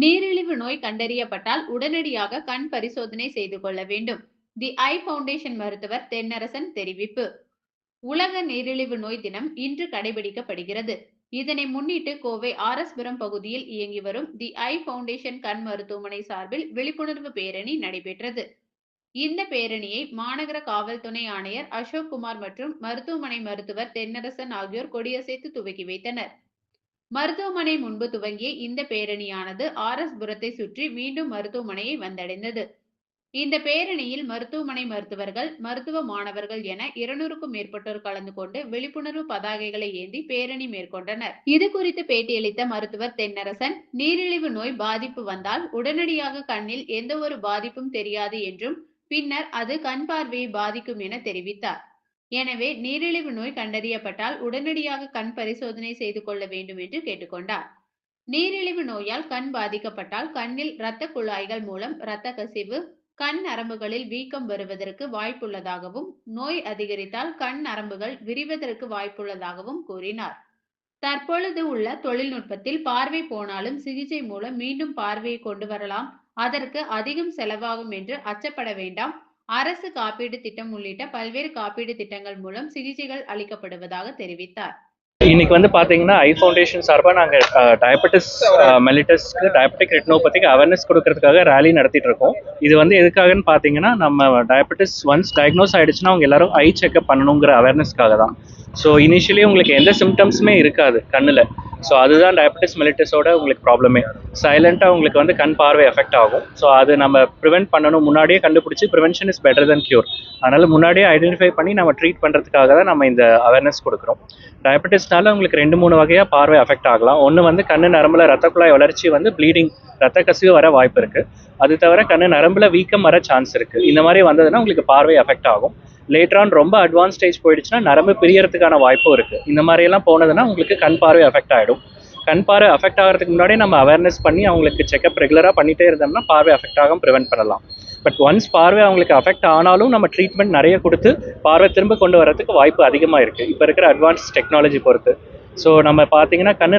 நீரிழிவு நோய் கண்டறியப்பட்டால் உடனடியாக கண் பரிசோதனை செய்து கொள்ள வேண்டும். தி ஐ பவுண்டேஷன் மருத்துவர் தென்னரசன் தெரிவிப்பு. உலக நீரிழிவு நோய் தினம் இன்று கடைபிடிக்கப்படுகிறது. இதனை முன்னிட்டு கோவை ஆரஸ்புரம் பகுதியில் இயங்கி வரும் தி ஐ பவுண்டேஷன் கண் மருத்துவமனை சார்பில் விழிப்புணர்வு பேரணி நடைபெற்றது. இந்த பேரணியை மாநகர காவல் துணை ஆணையர் அசோக் குமார் மற்றும் மருத்துவமனை மருத்துவர் தென்னரசன் ஆகியோர் கொடியசைத்து துவக்கி வைத்தனர். மருத்துவமனை முன்பு துவங்கிய இந்த பேரணியானது ஆர் எஸ் புரத்தை சுற்றி மீண்டும் மருத்துவமனையை வந்தடைந்தது. இந்த பேரணியில் மருத்துவமனை மருத்துவர்கள் மருத்துவ மாணவர்கள் என இருநூறுக்கும் மேற்பட்டோர் கலந்து கொண்டு விழிப்புணர்வு பதாகைகளை ஏந்தி பேரணி மேற்கொண்டனர். இது குறித்து பேட்டியளித்த மருத்துவர் தென்னரசன் நீரிழிவு நோய் பாதிப்பு வந்தால் உடனடியாக கண்ணில் எந்த ஒரு பாதிப்பும் தெரியாது என்றும் பின்னர் அது கண் பார்வையை பாதிக்கும் என தெரிவித்தார். எனவே நீரிழிவு நோய் கண்டறியப்பட்டால் உடனடியாக கண் பரிசோதனை செய்து கொள்ள வேண்டும் என்று கேட்டுக்கொண்டார். நீரிழிவு நோயால் கண் பாதிக்கப்பட்டால் கண்ணில் இரத்த குழாய்கள் மூலம் இரத்த கசிவு கண் நரம்புகளில் வீக்கம் வருவதற்கு வாய்ப்புள்ளதாகவும் நோய் அதிகரித்தால் கண் நரம்புகள் விரிவதற்கு வாய்ப்புள்ளதாகவும் கூறினார். தற்பொழுது உள்ள தொழில்நுட்பத்தில் பார்வை போனாலும் சிகிச்சை மூலம் மீண்டும் பார்வையை கொண்டு வரலாம். அதற்கு அதிகம் செலவாகும் என்று அச்சப்பட வேண்டாம். அரசு காப்பீடு திட்டம் உள்ளிட்ட பல்வேறு காப்பீடு திட்டங்கள் மூலம் சிகிச்சைகள் அளிக்கப்படுவதாக தெரிவித்தார். இன்னைக்கு வந்து பாத்தீங்கன்னா ஐ ஃபவுண்டேஷன் சார்பாக நாங்கள் டயபெட்டிஸ் மெலிட்டஸ்க்கு டயபெட்டிக் ரெட்டினோபதிக்கு அவேர்னஸ் கொடுக்கறதுக்காக ரேலி நடத்திட்டு இருக்கோம். இது வந்து எதுக்காகன்னு பார்த்தீங்கன்னா நம்ம டயபெட்டிஸ் ஒன்ஸ் டயக்னோஸ் ஆயிடுச்சுன்னா அவங்க எல்லாரும் ஐ செக்அப் பண்ணணுங்கிற அவேர்னஸ்க்காக தான். ஸோ இனிஷியலி உங்களுக்கு எந்த சிம்டம்ஸுமே இருக்காது கண்ணில். ஸோ அதுதான் டயபெட்டிஸ் மெலிட்டஸோட உங்களுக்கு ப்ராப்ளமே சைலண்ட்டாக உங்களுக்கு வந்து கண் பார்வை எஃபெக்ட் ஆகும். ஸோ அது நம்ம ப்ரிவென்ட் பண்ணணும். முன்னாடியே கண்டுபிடிச்சி prevention is better than cure அதனால் முன்னாடியே ஐடென்டிஃபை பண்ணி நம்ம ட்ரீட் பண்ணுறதுக்காக தான் நம்ம இந்த அவேர்னஸ் கொடுக்குறோம். டயபெட்டிஸ்னால உங்களுக்கு ரெண்டு மூணு வகையாக பார்வை அஃபெக்ட் ஆகலாம். ஒன்று வந்து கண்ணு நரம்பில் ரத்த குழாய் வளர்ச்சி வந்து ப்ளீடிங் ரத்த கசிவு வர வாய்ப்பு இருக்குது அது தவிர கண்ணு நரம்பில் வீக்கம் வர சான்ஸ் இருக்குது இந்த மாதிரி வந்ததுன்னா உங்களுக்கு பார்வை அஃபெக்ட் ஆகும். லேட்டரான் ரொம்ப அட்வான்ஸ் ஸ்டேஜ் போயிடுச்சுன்னா நரம்பு பிரியறதுக்கான வாய்ப்பும் இருக்குது இந்த மாதிரியெல்லாம் போனதுன்னா உங்களுக்கு கண் பார்வை அஃபெக்ட் ஆகிடும் கண் பார்வை அஃபெக்ட் ஆகிறதுக்கு முன்னாடி நம்ம அவேர்னஸ் பண்ணி அவங்களுக்கு செக்அப் ரெகுலராக பண்ணிகிட்டே இருந்தோம்னா பார்வை அஃபெக்ட் ஆகும் ப்ரிவென்ட் பண்ணலாம். பட் ஒன்ஸ் பார்வை அவங்களுக்கு அஃபெக்ட் ஆனாலும் நம்ம ட்ரீட்மெண்ட் நிறைய கொடுத்து பார்வை திரும்ப கொண்டு வரதுக்கு வாய்ப்பு அதிகமாக இருக்குது இப்போ இருக்கிற அட்வான்ஸ் டெக்னாலஜி பொறுத்து. ஸோ நம்ம பார்த்தீங்கன்னா கண்ணு